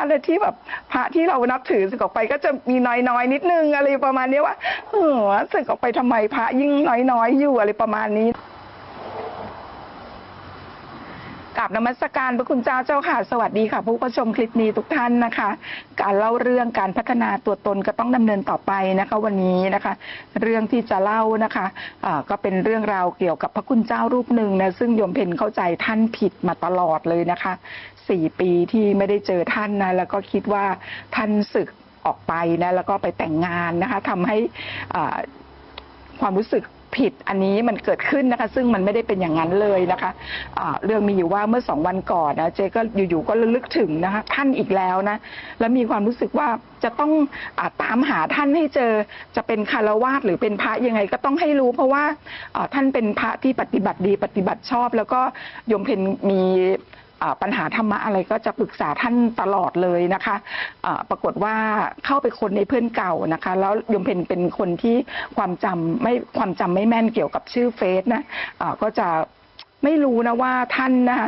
อะไรที่แบบพระที่เรานับถือสึกออกไปก็จะมีน้อยๆ นิดนึงอะไรประมาณนี้ว่าเออสึกออกไปทำไมพระยิ่งน้อยๆ อยู่อะไรประมาณนี้ก ราบนมัสการพระคุณเจ้าเจ้าค่ะสวัสดีค่ะ ผู้ประชมคลิปนี้ทุกท่านนะคะ การเล่าเรื่องการพัฒนาตัวตนก็ต้องดำเนินต่อไปนะคะวันนี้นะคะ เรื่องที่จะเล่านะคะอ่าก็เป็นเรื่องราวเกี่ยวกับพระคุณเจ้ารูปหนึ่งนะซึ่งโยมเพนเข้าใจท่านผิดมาตลอดเลยนะคะสี่ปีที่ไม่ได้เจอท่านนะแล้วก็คิดว่าท่านศึกออกไปนะแล้วก็ไปแต่งงานนะคะทำให้ความรู้สึก ผิดอันนี้มันเกิดขึ้นนะคะ ซึ่งมันไม่ได้เป็นอย่างนั้นเลยนะคะะเรื่องมีอยู่ว่าเมื่อสองวันก่อนนะเจก็อยู่ๆก็ลึกถึงนะคะท่านอีกแล้วนะแล้วมีความรู้สึกว่าจะต้องอตามหาท่านให้เจอจะเป็นคารวาสหรือเป็นพระยังไงก็ต้องให้รู้ เพราะว่าท่านเป็นพระที่ปฏิบัติดีปฏิบัติชอบ แล้วก็ยมเพนมี ปัญหาธรรมะอะไรก็จะปรึกษาท่านตลอดเลยนะคะะปรากฏว่าเข้าไปคนในเพื่อนเก่านะคะ แล้วยมเพนเป็นคนที่ความจำไม่ความจำไม่แม่นเกี่ยวกับชื่อเฟซนะะก็จะ ไม่รู้นะว่าท่านนะ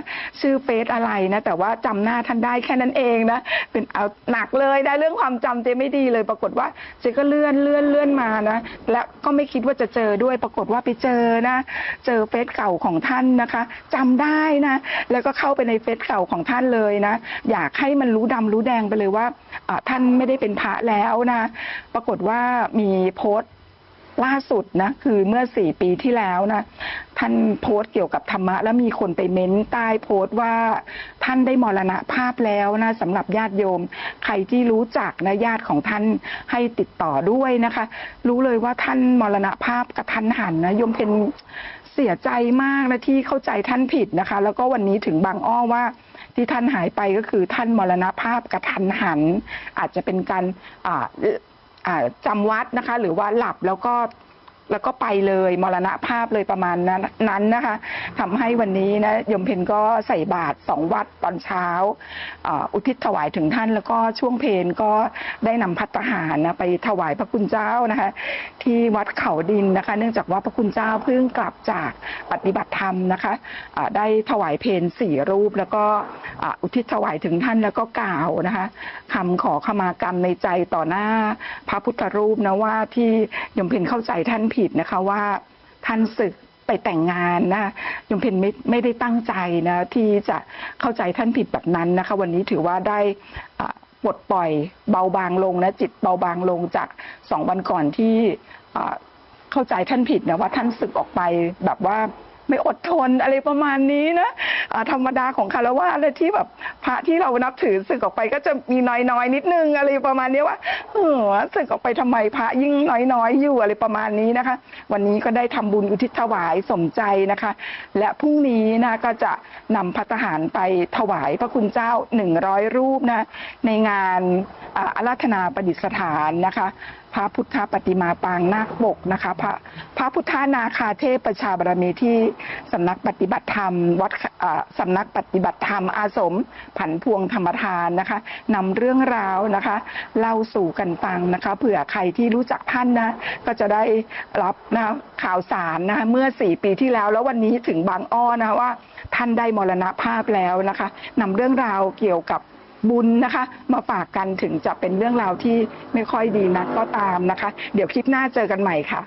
ชื่อเฟซอะไรนะ แต่ว่าจำหน้าท่านได้แค่นั้นเองนะเป็นเอาหนักเลยได้เรื่องความจำเจไม่ดีเลย ปรากฏว่าเจก็เลื่อนเลื่อนเลื่อนมานะและก็ไม่คิดว่าจะเจอด้วย ปรากฏว่าไปเจอนะ เจอเฟซเก่าของท่านนะคะจำได้นะ แล้วก็เข้าไปในเฟซเก่าของท่านเลยนะ อยากให้มันรู้ดำรู้แดงไปเลยว่าอ่าท่านไม่ได้เป็นพระแล้วนะ ปรากฏว่ามีโพสต์ ล่าสุดนะคือเมื่อสี่ปีที่แล้วนะท่านโพสต์เกี่ยวกับธรรมะ แล้วมีคนไปเม้นใต้โพสต์ว่า ท่านได้มรณภาพแล้วนะสำหรับญาติโยม ใครที่รู้จักนะญาติของท่านให้ติดต่อด้วยนะคะ รู้เลยว่าท่านมรณภาพกระทันหันนะโยมเป็นเสียใจมากนะที่เข้าใจท่านผิดนะคะ แล้วก็วันนี้ถึงบางอ้อว่าที่ท่านหายไปก็คือท่านมรณภาพกระทันหัน อาจจะเป็นการ จำวัดนะคะ หรือว่าหลับแล้วก็ แล้วก็ไปเลยมรณภาพเลยประมาณนั้นนั้นนะคะทำให้วันนี้นะยมเพนก็ใส่บาตรสองวัดตอนเช้า อุทิศถวายถึงท่าน แล้วก็ช่วงเพนก็ได้นำพัตหารนะไปถวายพระคุณเจ้านะคะ ที่วัดเขาดินนะคะ เนื่องจากว่าพระคุณเจ้าเพิ่งกลับจากปฏิบัติธรรมนะคะอ่าได้ถวายเพนสี่รูป แล้วก็อุทิศถวายถึงท่านแล้วก็กล่าวนะคะคำขอขมากรรมในใจต่อหน้าพระพุทธรูปนะว่าที่ยมเพนเข้าใจท่านผิดผิดนะคะว่าท่านศึกไปแต่งงานนะยมเพนไม่ไม่ได้ตั้งใจนะที่จะเข้าใจท่านผิดแบบนั้นนะคะ วันนี้ถือว่าได้ปลดปล่อยเบาบางลงนะจิตเบาบางลงจากสองวันก่อนที่เข้าใจท่านผิดนะว่าท่านศึกออกไปแบบว่า ไม่อดทนอะไรประมาณนี้นะอ่าธรรมดาของคารวะอะไรที่แบบพระที่เรานับถือศึกออกไปก็จะมีน้อยๆนิดนึงอะไรประมาณนี้ว่าเออศึกออกไปทำไมพระยิ่งน้อยๆอยู่อะไรประมาณนี้นะคะ วันนี้ก็ได้ทำบุญอุทิศถวายสมใจนะคะ และพรุ่งนี้นะก็จะนำพัตหารไปถวายพระคุณเจ้าหนึ่งร้อยรูปนะในงาน อาราธนาประดิษฐานนะคะ พระพุทธปฏิมาปางนาคปกนะคะ พระพระพุทธนาคาเทพประชาบารมีที่สำนักปฏิบัติธรรม วัดสำนักปฏิบัติธรรมอาสม ผันพวงธรรมทานนะคะนำเรื่องราวนะคะ เล่าสู่กันฟังนะคะ เผื่อใครที่รู้จักท่านนะ ก็จะได้รับนะข่าวสารนะคะเมื่อสี่ปีที่แล้ว แล้ววันนี้ถึงบางอ้อนะว่า ท่านได้มรณภาพแล้วนะคะนำเรื่องราวเกี่ยวกับ บุญนะคะ มาฝากกันถึงจะเป็นเรื่องราวที่ไม่ค่อยดีนักก็ตามนะคะ เดี๋ยวคลิปหน้าเจอกันใหม่ค่ะ